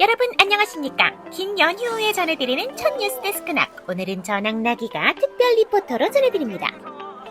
여러분 안녕하십니까? 긴 연휴 후에 전해드리는 첫 뉴스 데스크낙. 오늘은 전학나기가 특별 리포터로 전해드립니다.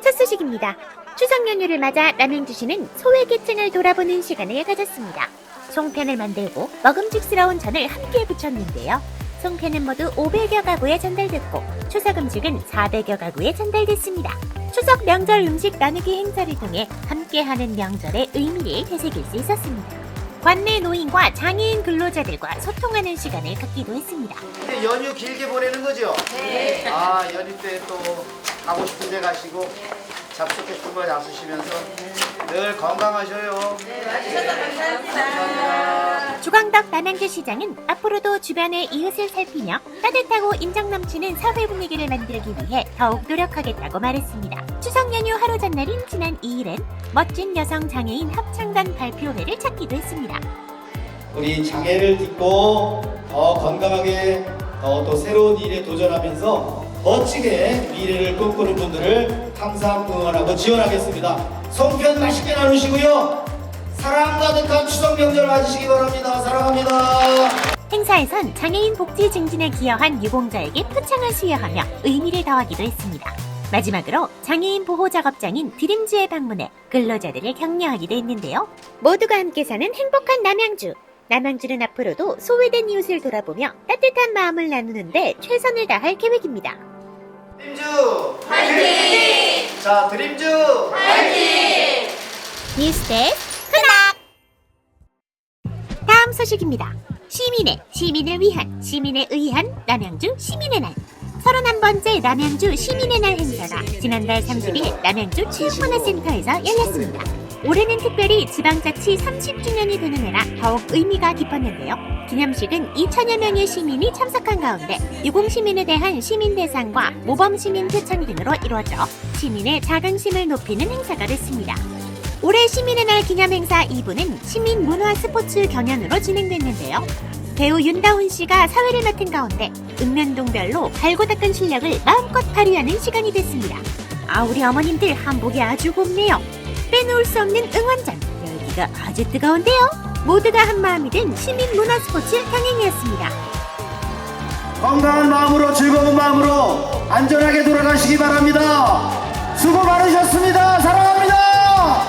첫 소식입니다. 추석 연휴를 맞아 남양주시는 소외계층을 돌아보는 시간을 가졌습니다. 송편을 만들고 먹음직스러운 전을 함께 부쳤는데요. 송편은 모두 500여 가구에 전달됐고 추석 음식은 400여 가구에 전달됐습니다. 추석 명절 음식 나누기 행사를 통해 함께하는 명절의 의미를 되새길 수 있었습니다. 관내 노인과 장애인 근로자들과 소통하는 시간을 갖기도 했습니다. 연휴 길게 보내는 거죠? 네. 아 연휴 때 또 가고 싶은 데 가시고 잡수겠던 거 잡수시면서 늘 건강하셔요. 주광덕 남양주 시장은 앞으로도 주변의 이웃을 살피며 따뜻하고 인정 넘치는 사회 분위기를 만들기 위해 더욱 노력하겠다고 말했습니다. 연휴 하루 전날인 지난 2일엔 멋진 여성 장애인 합창단 발표회를 찾기도 했습니다. 우리 장애를 딛고 더 건강하게 더 또 새로운 일에 도전하면서 멋지게 미래를 꿈꾸는 분들을 항상 응원하고 지원하겠습니다. 송편 맛있게 나누시고요. 사랑 가득한 추석 명절 맞으시기 바랍니다. 사랑합니다. 행사에선 장애인 복지 증진에 기여한 유공자에게 표창을 수여하며 의미를 더하기도 했습니다. 마지막으로 장애인 보호 작업장인 드림즈에 방문해 근로자들을 격려하기도 했는데요. 모두가 함께 사는 행복한 남양주. 남양주는 앞으로도 소외된 이웃을 돌아보며 따뜻한 마음을 나누는데 최선을 다할 계획입니다. 드림즈 화이팅! 자 드림즈 뉴스데스 크락! 다음 소식입니다. 시민의, 시민을 위한, 시민에 의한 남양주 시민의 날. 31번째 남양주 시민의 날 행사가 지난달 30일 남양주 체육문화센터에서 열렸습니다. 올해는 특별히 지방자치 30주년이 되는 해라 더욱 의미가 깊었는데요. 기념식은 2천여 명의 시민이 참석한 가운데 유공시민에 대한 시민대상과 모범시민 표창 등으로 이루어져 시민의 자긍심을 높이는 행사가 됐습니다. 올해 시민의 날 기념 행사 2부는 시민 문화 스포츠 경연으로 진행됐는데요. 배우 윤다운 씨가 사회를 맡은 가운데 읍면동별로 갈고 닦은 실력을 마음껏 발휘하는 시간이 됐습니다. 아 우리 어머님들 한복이 아주 곱네요. 빼놓을 수 없는 응원전 열기가 아주 뜨거운데요. 모두가 한 마음이 된 시민 문화 스포츠 경연이었습니다. 건강한 마음으로 즐거운 마음으로 안전하게 돌아가시기 바랍니다. 수고 많으셨습니다. 사랑합니다.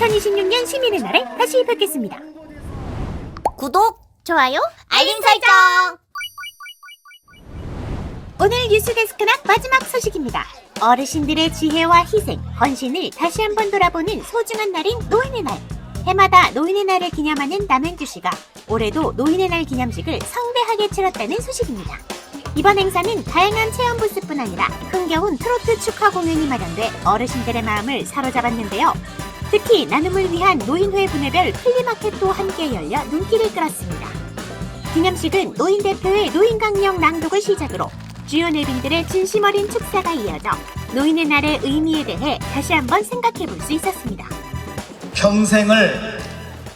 2026년 시민의 날에 다시 뵙겠습니다. 구독, 좋아요, 알림 설정. 오늘 뉴스 데스크낙 마지막 소식입니다. 어르신들의 지혜와 희생, 헌신을 다시 한번 돌아보는 소중한 날인 노인의 날. 해마다 노인의 날을 기념하는 남양주시가 올해도 노인의 날 기념식을 성대하게 치렀다는 소식입니다. 이번 행사는 다양한 체험 부스뿐 아니라 흥겨운 트로트 축하 공연이 마련돼 어르신들의 마음을 사로잡았는데요. 특히 나눔을 위한 노인회 분야별 플리마켓도 함께 열려 눈길을 끌었습니다. 기념식은 노인 대표의 노인 강령 낭독을 시작으로 주요 내빈들의 진심 어린 축사가 이어져 노인의 날의 의미에 대해 다시 한번 생각해 볼 수 있었습니다. 평생을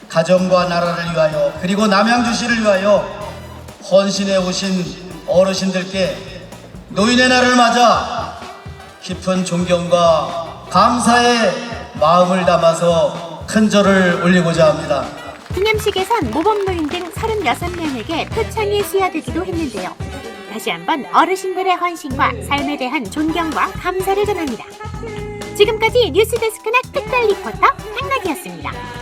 가정과 나라를 위하여 그리고 남양주시를 위하여 헌신해 오신 어르신들께 노인의 날을 맞아 깊은 존경과 감사의 마음을 담아서 큰 절을 올리고자 합니다. 기념식에선 모범노인 등 36명에게 표창이 수여되기도 했는데요. 다시 한번 어르신들의 헌신과 삶에 대한 존경과 감사를 전합니다. 지금까지 뉴스데스크나 특별 리포터 한나기였습니다.